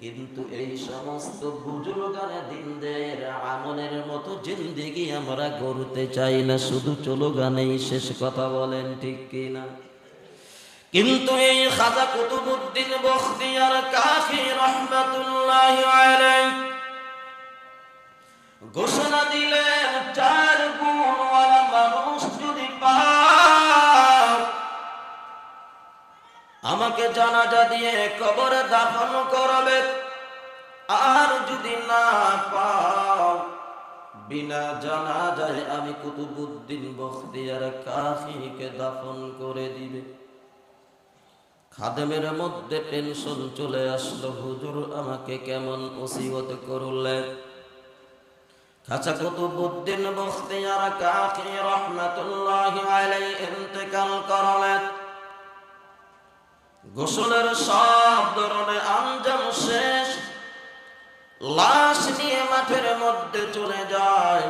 কিন্তু এই সমস্ত বুজুর্গানে দিনদের আমলের মতো জিন্দিগি আমরা গড়তে চাই না, শুধু চলো গানেই শেষ কথা বলেন ঠিক কিনা? কিন্তু এই খাজা কুতুবুদ্দিন বখতিয়ার কাফি রহমাতুল্লাহ আলাইহি ঘোষণা দিলেন, চার আমাকে জানাজা দিয়ে কবরে দাফন করবে। আর যদি না পাও, বিনা জানাজায় আমি কুতুবুদ্দিন বখতিয়ার কাফিকে দাফন করে দিবে। খাদেমের মধ্যে টেনশন চলে আসলো, হুজুর আমাকে কেমন ওসিবত করলেন খাঁচা কুতুবুদ্দিন বখতিয়ার কাফি রহমাতুল্লাহি আলাইহি ইন্তেকাল করলেন। গোসলের সব ধরনের আঞ্জাম শেষ। লাশ নিয়ে মাঠের মধ্যে চলে যায়।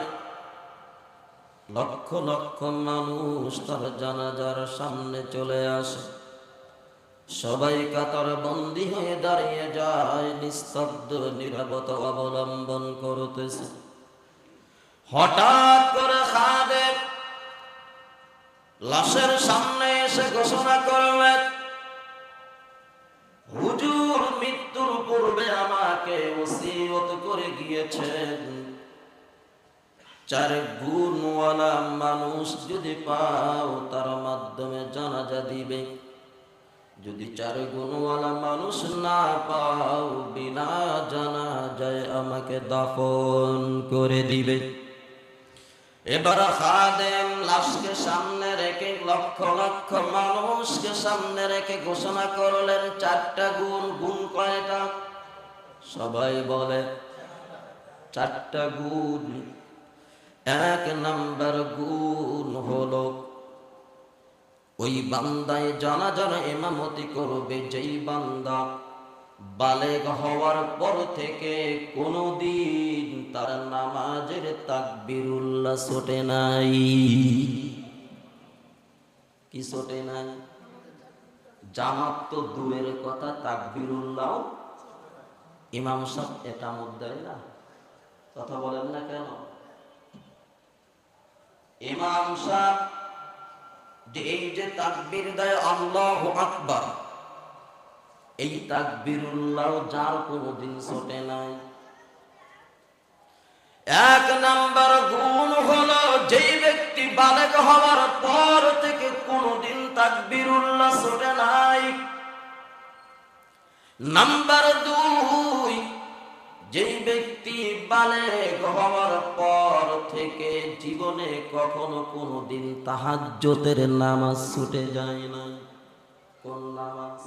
লক্ষ লক্ষ মানুষ তার জানাজার সামনে চলে আসে। সবাই কাতার বন্দি হয়ে দাঁড়িয়ে যায়, নিস্তব্ধ, নিরাপদ অবলম্বন করতেছে। হঠাৎ করে খাদে লাশের সামনে এসে ঘোষণা করলেন হুজুর মৃত্যুর পূর্বে আমাকে ওসিয়ত করে গিয়েছেন। চার গুণওয়ালা মানুষ যদি পাও, তার মাধ্যমে জানাজা দিবে। যদি চার গুণওয়ালা মানুষ না পাও, বিনা জানা যায় আমাকে দাফন করে দিবে। এবার খাদেম লাশকে সামনে রেখে লক্ষ লক্ষ মানুষকে সামনে রেখে ঘোষণা করলেন চারটা গুণ গুণ কয়টা? সবাই বলে, চারটা গুণ। এক নাম্বার গুণ হলো, ওই বান্দায় জানা জানা এমামতি করবে, যেই বান্দা বালেগ হওয়ার পর থেকে কোনদিন তার নামাজের তাকবিরুল্লাহ ছোটে নাই। কি ছোটে নাই। জামাত তো দূরের কথা, তাকবিরুল্লাহ। ইমাম সাহেব এটা মধ্যে না। কথা বলেন না কেন? ইমাম সাহেব যে এই যে তাকবির দেয় আল্লাহ আকবার, এই যার কোনদিন ছোটে নাই। এক নাম্বার গুণ হলো ব্যক্তি বালেগ হওয়ার পর থেকে তাকবিরুল্লাহ ছোটে নাই। নাম্বার দুই, যেই ব্যক্তি বালেগ হওয়ার পর থেকে জীবনে কখনো কোনোদিন তাহাজ্জতের নামাজ ছুটে যায় না কোন নামাজ?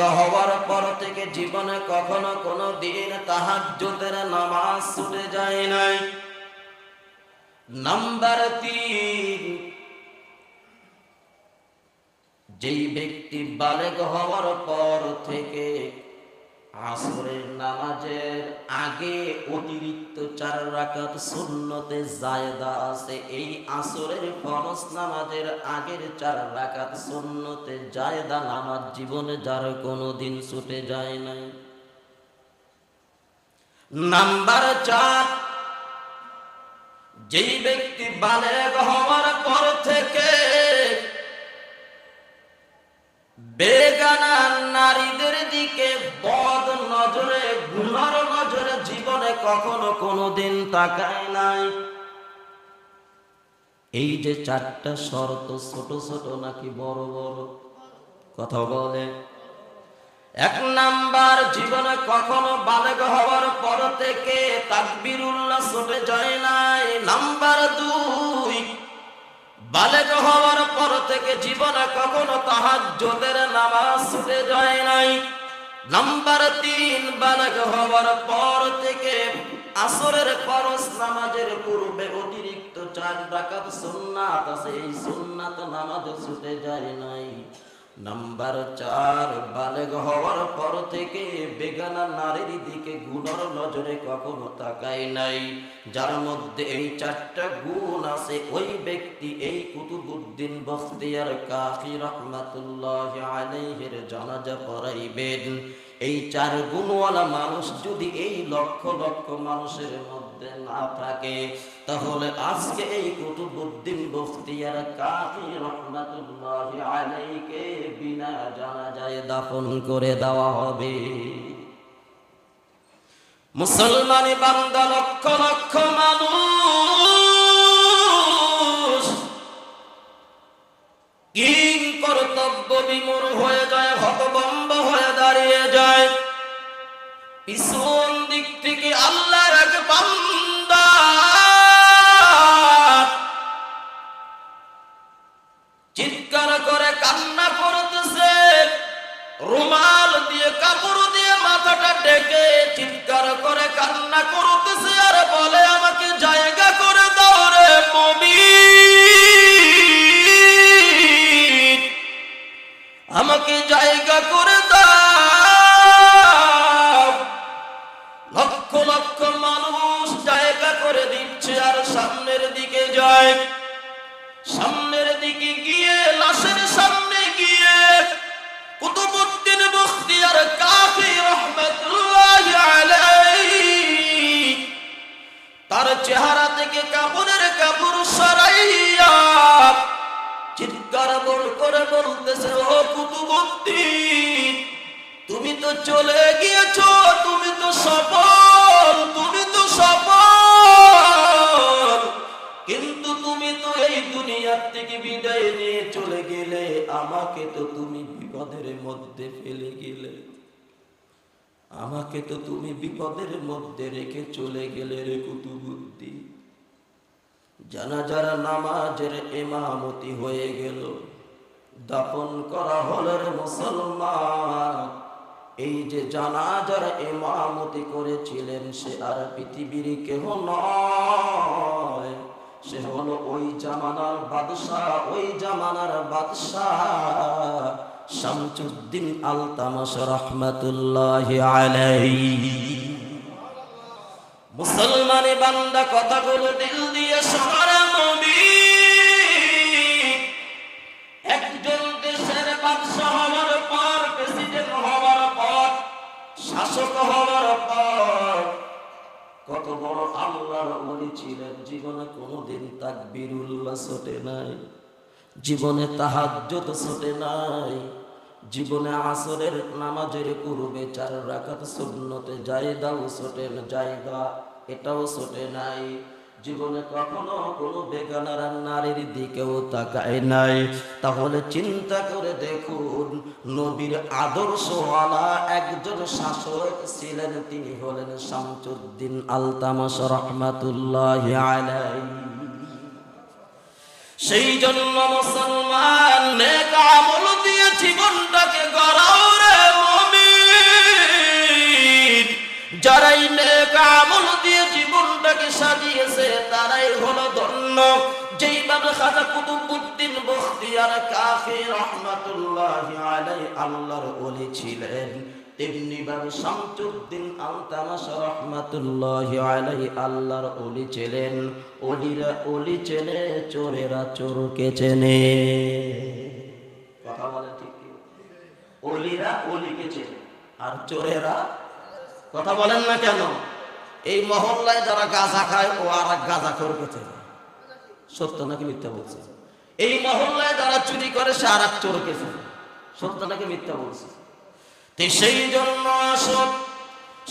হওয়ার পর থেকে জীবনে কখনো কোনো দিন নামাজ ছুটে যায় নাই। নাম্বার তিন যেই ব্যক্তি বালেগ হওয়ার পর থেকে আসরের নামাজের আগে অতিরিক্ত চার রাকাত সুন্নতে জায়দা আছে। এই আসরের ফরজ নামাজের আগের চার রাকাত সুন্নতে জায়দা নামাজ জীবনে যার কোনো দিন ছুটে যায় নাই। নাম্বার চার, যেই ব্যক্তি বালেগ হওয়ার পর থেকে নারীদের দিকে বদ নজরে নজরে জীবনে কখনো কোনোদিন তাকায় নাই। এই যে চারটা শর্ত, ছোট ছোট নাকি বড় বড়? কথা বলে। এক নাম্বার, জীবনে কখনো বালেগ হওয়ার পর থেকে তাকবিরুল্লাহ ছুটে যায় নাই। নাম্বার দুই, বালেগ হওয়ার পর থেকে জীবনে কখনো তাহাজ্জুদের নামাজ যায় নাই। নাম্বার তিন বালক হওয়ার পর থেকে আসরের ফরজ নামাজের পূর্বে অতিরিক্ত চার রাকাত সুন্নাত আছে। এই সুন্নাত নামাজ ছুটে যায় নাই। নাম্বার চার, বালেগ হওয়ার পর থেকে বেগানা নারীর দিকে গুণর নজরে কখনো তাকায় নাই। যার মধ্যে এই চারটা গুণ আছে, ওই ব্যক্তি এই কুতুবুদ্দিন বখতিয়ার কাফি রহমাতুল্লাহ আলাইহির জানাজা পড়াইবেন। এই চার গুণওয়ালা মানুষ যদি এই লক্ষ লক্ষ মানুষের মধ্যে না থাকে তাহলে আজকে এই কুতুবুদ্দিন বখতিয়ার কাফি রহমাতুল্লাহ আলাইকে বিনা জানাজায় দাফন করে দেওয়া হবে। মুসলমানি বান্দা লক্ষ লক্ষ মানুষ কিং কর্তব্য বিমূর হয়ে যায়, হতবম্ব হয়ে দাঁড়িয়ে যায়। পিছন করে কান্না করতেছে চেহারা থেকে কাপড়ের কাপড় সরাইয়া চিৎকার বল করে বলতেছে, ও কুতুবুদ্দিন, তুমি তো চলে গিয়েছো, তুমি তো সফল, তুমি তো সফল। কিন্তু তুমি তো এই দুনিয়ার থেকে বিদায় নিয়ে চলে গেলে, আমাকে তো তুমি বিপদের মধ্যে ফেলে গেলে। আমাকে তো তুমি বিপদের মধ্যে রেখে চলে গেলে রে কুতুবুদ্দি। জানাজার নামাজের এমামতি হয়ে গেল। দাফন করা হলো রে মুসলমান। এই যে জানাজার এমামতি করেছিলেন সে আর পৃথিবীর কেহ নয়। সে হলো ওই জামানার বাদশাহ, ওই জামানার বাদশাহ। শামসুদ্দিন আল তামাশ রহমাতুল্লাহ আলাইহি। মুসলমানে বান্দা কথাগুলো দিল দিয়ে নবী একজন দেশের বাদশাহ হওয়ার পর, প্রেসিডেন্ট হওয়ার পর, শাসক হওয়ার পর, কত বড় আল্লাহর ওলি ছিলেন, জীবনে কোনোদিন তাকবীরুল্লাহ ছোটে নাই। জীবনে তাহাজ্জুদ ছোটে নাই। জীবনে আসরের নামাজের পূর্বে চার রাকাত সুন্নতে জায়দাও ছোটে না জায়গা এটাও ছোটে নাই। জীবনে কখনো কোনো বেগানার নারীর দিকেও তাকায় নাই। তাহলে চিন্তা করে দেখুন, নবীর আদর্শওয়ালা একজন শাসক ছিলেন, তিনি হলেন শামসুদ্দিন আলতামাস রহমাতুল্লাহ আলাইহি। সেই জন্য মুসলমান নেক দিয়ে জীবনটাকে গড়াও রে মুমিন। যারাই নেক দিয়ে জীবনটাকে সাজিয়েছে, তারাই হলো ধন্য। যেইভাবে খাজা কুতুবুদ্দিন বখতিয়ার কাফি রহমাতুল্লাহ আল্লাহর ওলি ছিলেন। তেমনি ভাবে শামসুদ্দিন আলতামাস রহমাতুল্লাহ আলাই আল্লাহর ওলি ছিলেন। ওলিরা ওলি চেনে চোরেরা চোরকে চেনে। কথা বলে ঠিক কি? ওলিরা ওলিকে চেনে, আর চোরেরা কথা বলেন না কেন? এই মহল্লায় যারা গাঁজা খায়, ও আর এক খোরকে চেনে। সত্য নাকি মিথ্যা বলছে? এই মহল্লায় যারা চুরি করে, সে আর এক চোরকে চেনে। সত্য নাকি মিথ্যা বলছে? সেই জন্য আসুন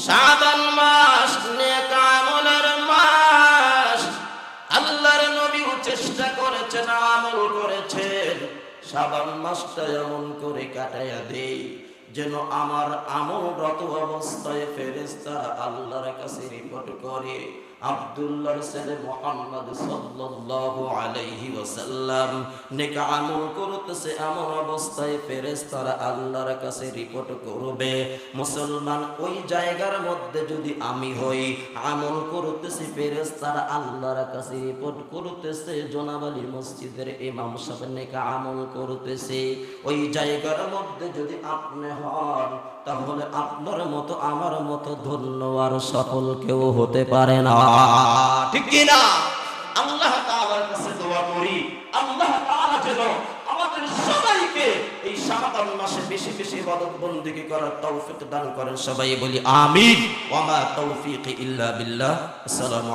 সাবান মাস নেক আমলের মাস। আল্লাহর নবীও চেষ্টা করেছেন, আমল করেছেন। সাবান মাসটা এমন করে কাটাইয়া দেই, যেন আমার আমলরত অবস্থায় ফেরেশতারা আল্লাহর কাছে রিপোর্ট করে। আব্দুল্লাহর ছেলে মোহাম্মদ সাল্লাল্লাহু আলাইহি ওয়াসাল্লাম নেক আমল করতেছে এমন অবস্থায় ফেরেশতারা আল্লাহর কাছে রিপোর্ট করবে, মুসলমান ওই জায়গার মধ্যে যদি আমি হই, আমল করতেছি, ফেরেশতারা আল্লাহর কাছে রিপোর্ট করতেছে জোনাবালি মসজিদের ইমাম সাহেব নেক আমল করতেছে, ওই জায়গার মধ্যে যদি আপনি হন তাহলে আপনার মতো, আমার মতো ধন্য আর সফল কেউ হতে পারে না। ঠিক কি না আল্লাহ কাছে দোয়া করি। আল্লাহ এই মাসে বেশি বেশি তৌফিক দান করেন সবাই বলি আমিন। ওয়া মা তৌফিক ইল্লা বিল্লাহ। আসসালামু